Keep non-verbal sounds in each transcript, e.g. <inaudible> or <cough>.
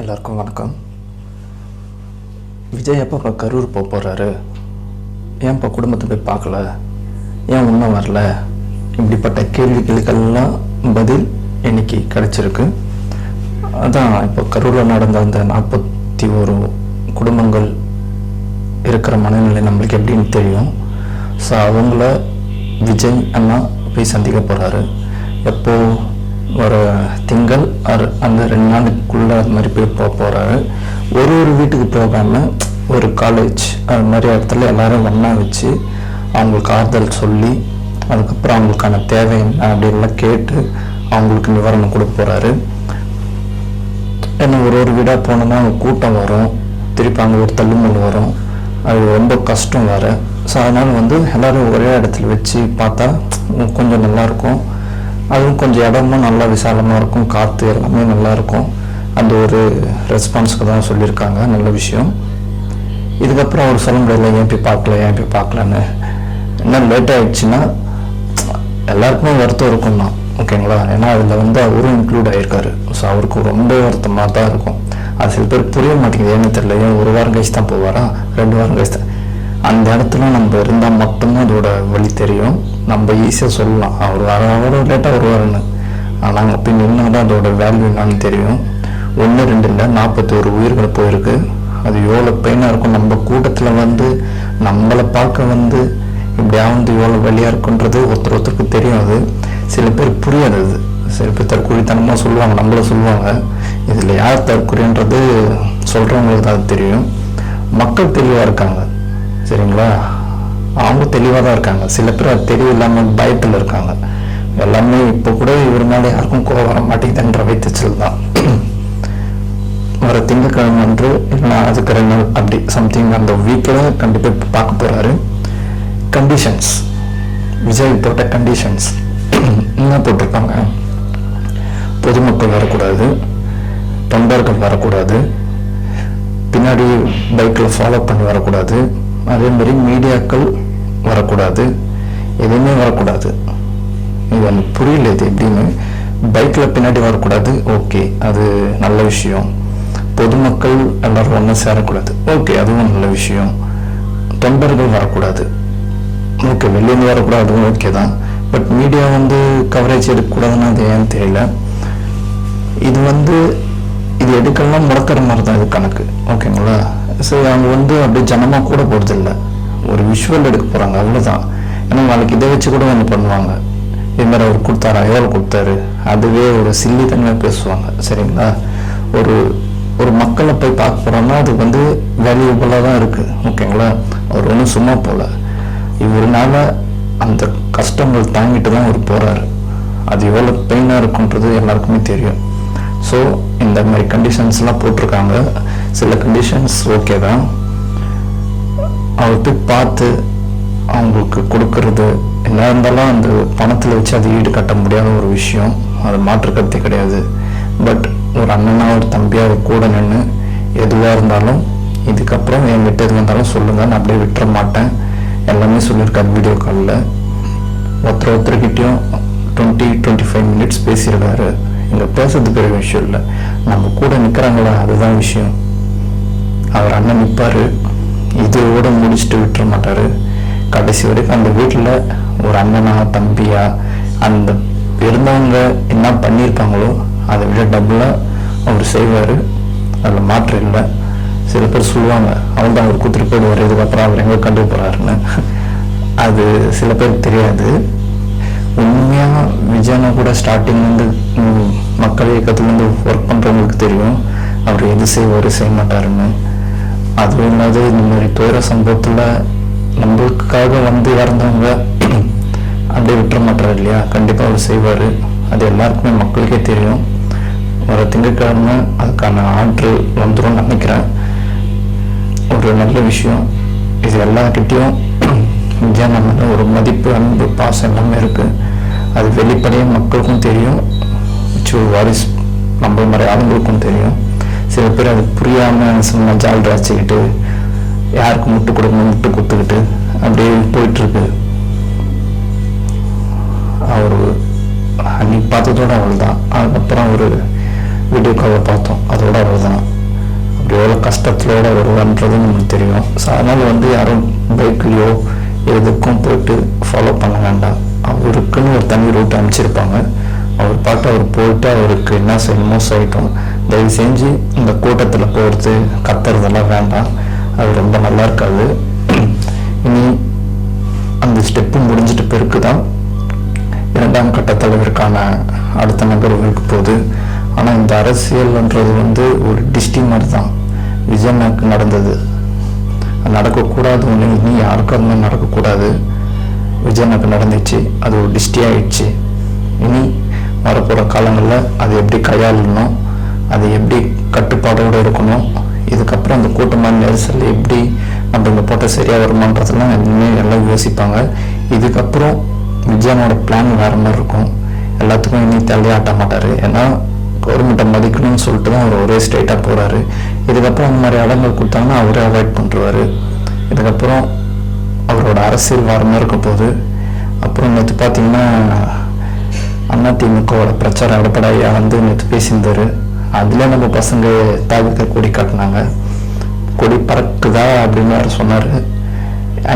எல்லாருக்கும் வணக்கம். விஜய் எப்போ இப்போ கரூர் போக போகிறாரு ஏன் இப்போ குடும்பத்தை போய் பார்க்கல? ஏன் இன்னும் வரல? இப்படிப்பட்ட கேள்விகளுக்கெல்லாம் பதில் இன்னைக்கு கிடைச்சிருக்கு. அதான் இப்போ கரூரில் நடந்த அந்த நாற்பத்தி ஒரு குடும்பங்கள் இருக்கிற மனநிலை நம்மளுக்கு எப்படின்னு தெரியும். ஸோ அவங்கள விஜய் அண்ணா போய் சந்திக்க போகிறாரு எப்போது வர திங்கள் ஆர் அந்த ரெண்டு நாளுக்குள்ள அது மாதிரி போய் போக போகிறாரு ஒரு ஒரு வீட்டுக்கு போகாமல் ஒரு காலேஜ் அது மாதிரி இடத்துல எல்லாரும் ஒன்றா வச்சு அவங்களுக்கு ஆறுதல் சொல்லி அதுக்கப்புறம் அவங்களுக்கான தேவை என்ன அப்படின்லாம் கேட்டு அவங்களுக்கு நிவாரணம் கொடுக்க போகிறாரு ஏன்னா ஒரு ஒரு வீடாக போனோம்னா அவங்க கூட்டம் வரும். திருப்பி அங்கே ஒரு தள்ளுமுள் வரும். அது ரொம்ப கஷ்டம் வேறு. ஸோ அதனால் வந்து எல்லோரும் ஒரே இடத்துல வச்சு பார்த்தா கொஞ்சம் நல்லாயிருக்கும் அதுவும் கொஞ்சம் இடமும் நல்லா விசாலமாக இருக்கும் காற்று எல்லாமே நல்லா இருக்கும். அந்த ஒரு ரெஸ்பான்ஸுக்கு தான் சொல்லியிருக்காங்க நல்ல விஷயம். இதுக்கப்புறம் அவர் சொல்ல முடியல ஏன் போய் பார்க்கல ஏன் போய் பார்க்கலன்னு? என்ன லேட் ஆயிடுச்சுன்னா எல்லாருக்குமே வருத்தம் இருக்கும் தான். ஓகேங்களா? ஏன்னா அதில் வந்து அவரும் இன்க்ளூட் ஆகிருக்காரு ஸோ அவருக்கு ரொம்ப வருத்தமாக தான் இருக்கும். அது சில பேர் புரிய மாட்டேங்குது ஏன்னு தெரியல ஏன் ஒரு வாரம் கழிச்சு தான் போவாரா? ரெண்டு வாரம் கழிச்சு தான் அந்த இடத்துல நம்ம இருந்தால் மட்டும்தான் அதோட வழி தெரியும். நம்ம ஈஸியாக சொல்லலாம். அவர் வர வர லேட்டாக வருவாருன்னு. ஆனால் அங்கே போய் நின்னா தான் அதோட வேல்யூ என்னன்னு தெரியும். ஒன்று ரெண்டு இல்லை நாற்பத்தோரு உயிர்கள் போயிருக்கு. அது எவ்வளோ பெயினாக இருக்கும். நம்ம கூட்டத்தில் வந்து நம்மளை பார்க்க வந்து இப்படியா வந்து எவ்வளோ வழியாக இருக்குன்றது ஒருத்தர் ஒருத்தருக்கு தெரியும் அது. சில பேர் புரியாது அது. சில பேர் தற்கொலைத்தனமாக சொல்லுவாங்க நம்மள சொல்லுவாங்க. இதில் யார் தற்கொலைன்றது சொல்கிறவங்களுக்கு தான் அது தெரியும். மக்கள் தெளிவாக இருக்காங்க. சரிங்களா அவங்க தெளிவாக தான் இருக்காங்க. சில பேர் அது இல்லாமல் பயத்தில் இருக்காங்க. எல்லாமே இப்போ கூட இவர் மேலே யாருக்கும் கோவம் வர மாட்டேங்குதுன்ற வைத்தச்சல் தான். வர திங்கக்கிழமை அன்று இல்லைன்னா அதுக்கு ரெண்டு நாள் அப்படி சம்திங் அந்த வீக்கில் கண்டிப்பாக பார்க்க போகிறாரு கண்டிஷன்ஸ் விஜய் போட்ட கண்டிஷன்ஸ் என்ன போட்டிருக்காங்க? பொதுமக்கள் வரக்கூடாது. தொண்டர்கள் வரக்கூடாது. பின்னாடி பைக்கில் ஃபாலோ பண்ணி வரக்கூடாது. அதே மாதிரி மீடியாக்கள் வரக்கூடாது. எதுவுமே வரக்கூடாது. இது எனக்கு புரியல இது எப்படின்னு. பைக்கில் பின்னாடி வரக்கூடாது. ஓகே அது நல்ல விஷயம். பொதுமக்கள் எல்லோரும் ஒன்று சேரக்கூடாது. ஓகே அதுவும் நல்ல விஷயம். தொண்டர்கள் வரக்கூடாது. ஓகே வெளியேந்து வரக்கூடாது அதுவும் ஓகே தான். பட் மீடியா வந்து கவரேஜ் எடுக்கக்கூடாதுன்னு அது ஏன்னு தெரியல. இது வந்து இது எடுக்கலாம் முடக்கிற மாதிரி தான் இது கணக்கு. ஓகேங்களா? சரி அவங்க வந்து அப்படியே ஜனமாக கூட போகிறதில்ல ஒரு விஷுவல் எடுக்க போகிறாங்க அவ்வளோதான் ஏன்னா நாளைக்கு இதை வச்சு கூட ஒன்று பண்ணுவாங்க? இது மாதிரி அவர் கொடுத்தாரா? எவ்வளோ கொடுத்தாரு. அதுவே ஒரு சில்லி தனியாக பேசுவாங்க சரிங்களா? ஒரு ஒரு மக்களை போய் பார்க்க போகிறோம்னா அது வந்து வேல்யூபுளாக தான் இருக்குது ஓகேங்களா? அவர் ஒன்றும் சும்மா போகல இவருனால அந்த கஷ்டங்கள் தாங்கிட்டு தான் அவர் போகிறாரு அது எவ்வளோ பெயினாக இருக்குன்றது எல்லாருக்குமே தெரியும். ஸோ இந்த மாதிரி கண்டிஷன்ஸ்லாம் போட்டிருக்காங்க. சில கண்டிஷன்ஸ் ஓகே தான். அவர் போய் பார்த்து அவங்களுக்கு கொடுக்கறது என்ன இருந்தாலும் அந்த பணத்தில் வச்சு அது ஈடு கட்ட முடியாத ஒரு விஷயம். அது மாற்றுக்கருத்தே கிடையாது. பட் ஒரு அண்ணனா ஒரு தம்பியாக கூட நின்று எதுவாக இருந்தாலும் இதுக்கப்புறம் என் விட்டு எது வந்தாலும் சொல்லுங்கள் நான் அப்படியே விட்டுற மாட்டேன். எல்லாமே சொல்லியிருக்காரு வீடியோ காலில் ஒருத்தர் ஒருத்தர்கிட்டையும் டுவெண்ட்டி டுவெண்ட்டி ஃபைவ் மினிட்ஸ் பேசியிருக்காரு. இங்கே பேசுறது பெரிய விஷயம் இல்லை. நம்ம கூட நிற்கிறாங்களா அதுதான் விஷயம். அவர் அண்ணன் நிற்பார் இதோட முடிச்சுட்டு விட்டுற மாட்டார். கடைசி வரைக்கும் அந்த வீட்டில் ஒரு அண்ணனா தம்பியா அந்த இருந்தவங்க என்ன பண்ணியிருப்பாங்களோ அதை விட டபுளாக அவர் செய்வார். அதில் மாற்றம் இல்லை. சில பேர் சொல்லுவாங்க அவன் தான் அவர் கூத்துட்டு போயிடுவார். இதுக்கப்புறம் அவர் எங்கே கண்டு போகிறாருன்னு அது சில பேருக்கு தெரியாது. உண்மையாக விஜயனா கூட ஸ்டார்டிங் வந்து மக்கள் இயக்கத்துலேருந்து ஒர்க் பண்ணுறவங்களுக்கு தெரியும். அவர் எது செய்வார் செய்ய மாட்டாருன்னு. அதுவும் இல்லாத இந்த மாதிரி துயர சம்பவத்தில் நம்மளுக்காக வந்து இறந்தவங்க <clears throat> அப்படியே விட்டுற மாட்டார் இல்லையா? கண்டிப்பாக அவர் செய்வார். அது எல்லாருக்குமே மக்களுக்கே தெரியும். வர திங்கட்கிழமை அதுக்கான ஆர்டர் வந்துடும் நினைக்கிறேன். ஒரு நல்ல விஷயம். இது எல்லார்கிட்டயும் ஜனம்னு ஒரு மதிப்பு அன்பு பாசம் எல்லாமே இருக்கு. அது வெளிப்படையாக மக்களுக்கும் தெரியும். வாரிஸ் நம்ம மாதிரி ஆளுங்களுக்கும் தெரியும். சில பேர் அது புரியாமல் சும்மா ஜால் ராச்சிக்கிட்டு யாருக்கு முட்டு கொடுக்கணும் முட்டு கொடுத்துக்கிட்டு அப்படியே போயிட்டு இருக்கு அவர் அன்னைக்கு பார்த்ததோட அவள் தான் அதுக்கப்புறம் ஒரு வீடியோ காலை பார்த்தோம். அதோட அவ்வளோதான் அப்படி எவ்வளோ கஷ்டத்திலோட வருவான்றது நமக்கு தெரியும். ஸோ அதனால் வந்து யாரும் பைக்லேயோ எதுக்கும் போயிட்டு ஃபாலோ பண்ண வேண்டாம். அவருக்குன்னு ஒரு தனி ரூட் அமைச்சிருப்பாங்க அவர் பாட்டு அவர் போயிட்டு அவருக்கு என்ன செய்யணுமோ செய்யட்டும். தயவு செஞ்சு இந்த கூட்டத்தில் போகிறது கத்துறதெல்லாம் வேண்டாம். அது ரொம்ப நல்லா இருக்காது. <clears throat> இனி அந்த ஸ்டெப்பு முடிஞ்சிட்ட பிறகு தான் இரண்டாம் கட்ட தலைவருக்கான அடுத்த நகர்வுக்கு போகுது. ஆனால் இந்த அரசியல்ன்றது வந்து ஒரு டிஸ்டி மாதிரி தான் விஜயனுக்கு நடந்தது. நடக்கக்கூடாது ஒன்று இனி யாருக்கும் அது மாதிரி நடக்கக்கூடாது. விஜயனுக்கு நடந்துச்சு அது ஒரு டிஸ்டி ஆயிடுச்சு. இனி வரப்போகிற காலங்களில் அதை எப்படி கையாளணும் அதை எப்படி கட்டுப்பாடோடு இருக்கணும் இதுக்கப்புறம் அந்த கூட்டமான நெரிசல் எப்படி நம்ம இந்த போட்ட சரியாக வருமானதெல்லாம் எல்லாமே எல்லாம் யோசிப்பாங்க. இதுக்கப்புறம் விஜயனோட பிளான் வேறு மாதிரி இருக்கும். எல்லாத்துக்கும் இனி ஆட்ட மாட்டார். ஏன்னா கவர்மெண்ட்டை மதிக்கணும்னு சொல்லிட்டு தான் அவர் ஒரே ஸ்ட்ரைட்டாக போகிறாரு இதுக்கப்புறம் அந்த மாதிரி இடங்கள் கொடுத்தாங்கன்னா அவரே அவாய்ட் பண்ணுறாரு இதுக்கப்புறம் அவரோட அரசியல் வாரமாக இருக்க போகுது. அப்புறம் நேற்று பார்த்தீங்கன்னா அதிமுகவோட பிரச்சாரம் எடப்பாடியா வந்து நேற்று பேசியிருந்தார். அதில் நம்ம பசங்க தாவிக்க கொடி காட்டினாங்க. கொடி பறக்குதா அப்படின்னு அவர் சொன்னார்.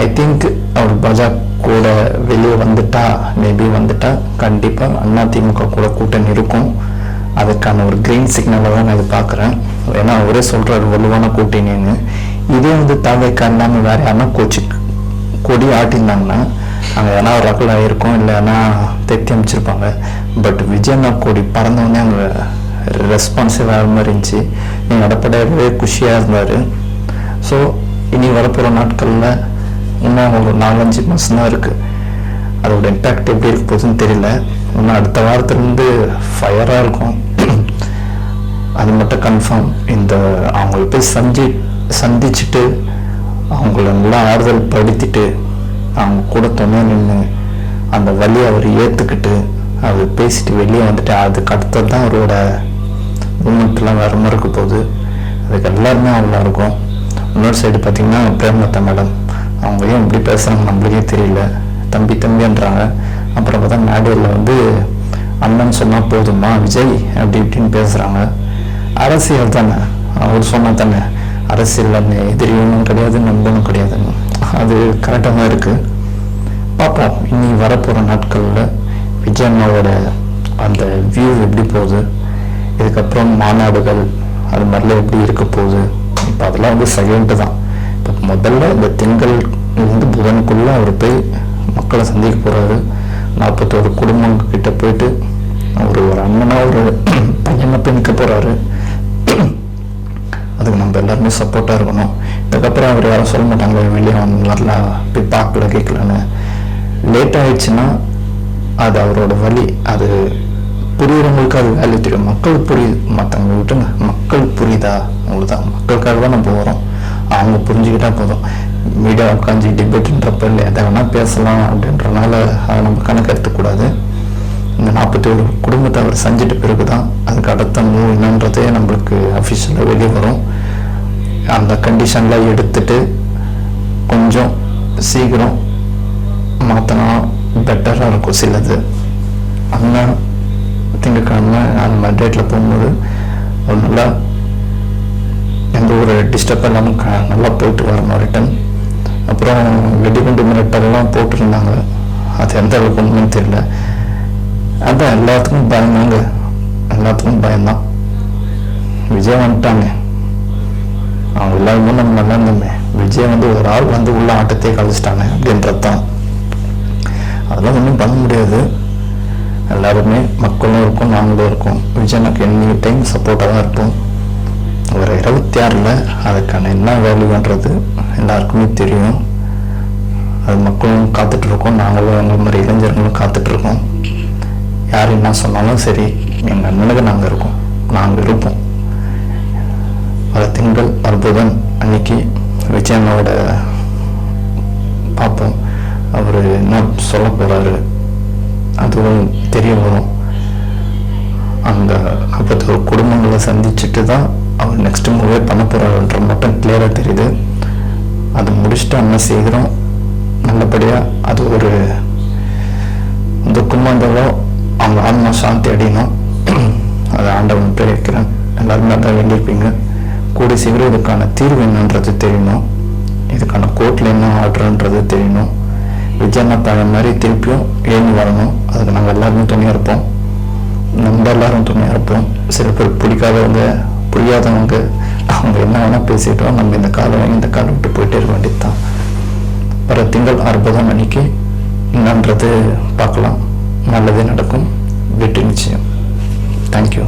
ஐ திங்க் அவர் பஜா கூட வெளியே வந்துட்டா மேபி வந்துட்டா. கண்டிப்பாக அதிமுக கூட கூட்டணி இருக்கும். அதுக்கான ஒரு கிரீன் சிக்னலை தான் நான் இது பார்க்குறேன். ஏன்னா அவரே சொல்கிறாரு வலுவான கூட்டணின்னு. இதே வந்து தாவைக்கா இல்லாமல் வேற யாருன்னா கோச்சு கொடி ஆட்டியிருந்தாங்கன்னா அங்கே ஏன்னா ரகல் ஆகிருக்கும் இல்லை ஏன்னா தெத்தி அமைச்சிருப்பாங்க. பட் விஜயண்ணா கொடி பறந்தவொடனே அங்கே ரெஸ்பான்ஸே வேறு மாதிரி இருந்துச்சு நீங்கள் எடப்பாடியாகவே குஷியாக இருந்தார். ஸோ இனி வரப்போகிற நாட்களில் இன்னும் ஒரு நாலஞ்சு மாதம் தான் இருக்குது அதோட இம்பேக்ட் எப்படி இருக்க போகுதுன்னு தெரியல. இன்னும் அடுத்த வாரத்துலேருந்து ஃபயராக இருக்கும். அது மட்டும் கன்ஃபார்ம் இந்த அவங்கள போய் சந்தி சந்திச்சுட்டு அவங்கள நல்லா ஆறுதல் படுத்திட்டு அவங்க கூட துணை நின்று அந்த வழியை அவர் ஏற்றுக்கிட்டு அவர் பேசிட்டு வெளியே வந்துட்டு அதுக்கு அடுத்தது தான் அவரோட மூமெண்ட்லாம் வர மாதிரி இருக்க போகுது. அதுக்கு எல்லாருமே அவ்வளோ இருக்கும். இன்னொரு சைடு பார்த்திங்கன்னா பிரேமலதா மேடம். அவங்க ஏன் இப்படி பேசுகிறாங்க நம்மளுக்கே தெரியல. தம்பி தம்பின்றாங்க. அப்புறம் பார்த்தா மேடையில் வந்து அண்ணன் சொன்னால் போதுமா? விஜய் அப்படி இப்படின்னு பேசுகிறாங்க அரசியல் தானே? அவர் சொன்ன தானே அரசியல் அந்த எதிரியும் கிடையாது நண்பனும் கிடையாதுன்னு அது கரெக்டாக தான் இருக்குது பார்ப்போம் இனி வரப்போகிற நாட்களில் விஜய் அண்ணாவோட அந்த வியூ எப்படி போகுது? இதுக்கப்புறம் மாநாடுகள் அது மாதிரிலாம் எப்படி இருக்க போகுது? இப்போ அதெல்லாம் வந்து செகண்ட் தான். இப்போ முதல்ல இந்த திங்கள் வந்து புதனுக்குள்ளே அவர் போய் மக்களை சந்திக்க போகிறாரு நாற்பத்தோரு குடும்பங்கிட்ட போயிட்டு அவர் ஒரு அண்ணனாக ஒரு பையனை போய் நிற்க போகிறாரு அதுக்கு நம்ம எல்லாருமே சப்போர்ட்டாக இருக்கணும். இதுக்கப்புறம் அவர் யாரும் சொல்ல மாட்டாங்க வெளியே வரல போய் பார்க்கல கேட்கலன்னு லேட் ஆயிடுச்சுன்னா அது அவரோட வழி அது புரியுறவங்களுக்கு அது வேல்யூ தெரியும். மக்கள் புரியுது. மற்றவங்க விட்டுங்க மக்கள் புரியுதா? அவ்வளோதான் மக்களுக்காக தான் நம்ம போகிறோம் அவங்க புரிஞ்சுக்கிட்டா போதும். மீடியா உட்காந்து டிபேட்ன்றப்ப இல்லை எதை வேணால் பேசலாம் அப்படின்றனால அதை நம்ம கணக்கு எடுத்துக்கூடாது இந்த நாற்பத்தி ஒரு குடும்பத்தை அவர் செஞ்சிட்ட பிறகு தான் அதுக்கு அடுத்த மூவ் என்னன்றதே நம்மளுக்கு அஃபிஷியலாக வெளியே வரும். அந்த கண்டிஷன்லாம் எடுத்துட்டு கொஞ்சம் சீக்கிரம் மாற்றினா பெட்டராக இருக்கும் சிலது. ஆனால் திங்கக்கிழமை அந்த மாதிரி டேட்டில் போகும்போது ஒரு நல்லா எந்த ஒரு டிஸ்டர்ப் இல்லாமல் க நல்லா போயிட்டு வரணும் ரிட்டன் அப்புறம் வெடிகுண்டு மிரட்டல்லாம் போட்டிருந்தாங்க. அது எந்த அளவுக்கு உண்மைன்னு தெரியல. அதான் எல்லாத்துக்கும் பயந்தாங்க. எல்லாத்துக்கும் பயம்தான் விஜய் வந்துட்டாங்க. அவங்க எல்லாருமே நம்ம நல்லா இருந்தோமே விஜய் வந்து ஒரு ஆள் வந்து உள்ள ஆட்டத்தையே கழிச்சிட்டாங்க அப்படின்றது தான் அதெல்லாம் ஒன்றும் பண்ண முடியாது. எல்லாருமே மக்களும் இருக்கும் நாங்களும் இருக்கும். விஜயனுக்கு எனி டைம் சப்போர்ட்டாக தான் இருப்போம் ஒரு இருபத்தி ஆறில் அதுக்கான என்ன வேல்யூன்றது எல்லாருக்குமே தெரியும். அது மக்களும் காத்துட்ருக்கோம் நாங்களும் எங்கள் மாதிரி இளைஞர்களும் காத்துட்ருக்கோம் இருக்கோம். யார் என்ன சொன்னாலும் சரி எங்கள் அண்ணனுக்கு நாங்கள் இருக்கோம். நாங்கள் இருப்போம். பல திங்கள் அற்புதன் அன்னைக்கு விஜயனோட பார்ப்போம் அவர் என்ன சொல்ல போகிறாரு அதுவும் தெரிய வரும். அந்த நாற்பத்தொரு குடும்பங்களை சந்திச்சுட்டு தான் அவர் நெக்ஸ்ட் மூவே பண்ண போகிறாருன்ற மட்டும் கிளியராக தெரியுது. அது முடிச்சுட்டு அண்ணன் செய்கிறோம் நல்லபடியாக அது ஒரு துக்கமாக இருந்தாலும் அவங்க ஆன்மா சாந்தி அடையணும். அதை ஆண்டவன் பேர் வைக்கிறேன். எல்லாருமே அதான் வேண்டியிருப்பீங்க. கூடி சீக்கிரம் இதுக்கான தீர்வு என்னன்றது தெரியணும். இதுக்கான கோர்ட்டில் என்ன ஆர்டர்ன்றது தெரியணும். விஜயண்ணா பழைய மாதிரி திருப்பியும் ஏணி வரணும். அதுக்கு நாங்கள் எல்லாருமே துணையாக இருப்போம். நம்ம எல்லாரும் துணையாக இருப்போம். சில பேர் பிடிக்காதவங்க புரியாதவங்க அவங்க என்ன வேணால் பேசிட்டோம் நம்ம இந்த காலம் வாங்கி இந்த காலம் விட்டு போயிட்டே இருக்க வேண்டியது தான் வர திங்கள் அற்புதம் அன்னைக்கு என்னன்றது பார்க்கலாம். നല്ലത് നടക്കും. വെട്ടി നിശ്ചയം താങ്ക് യു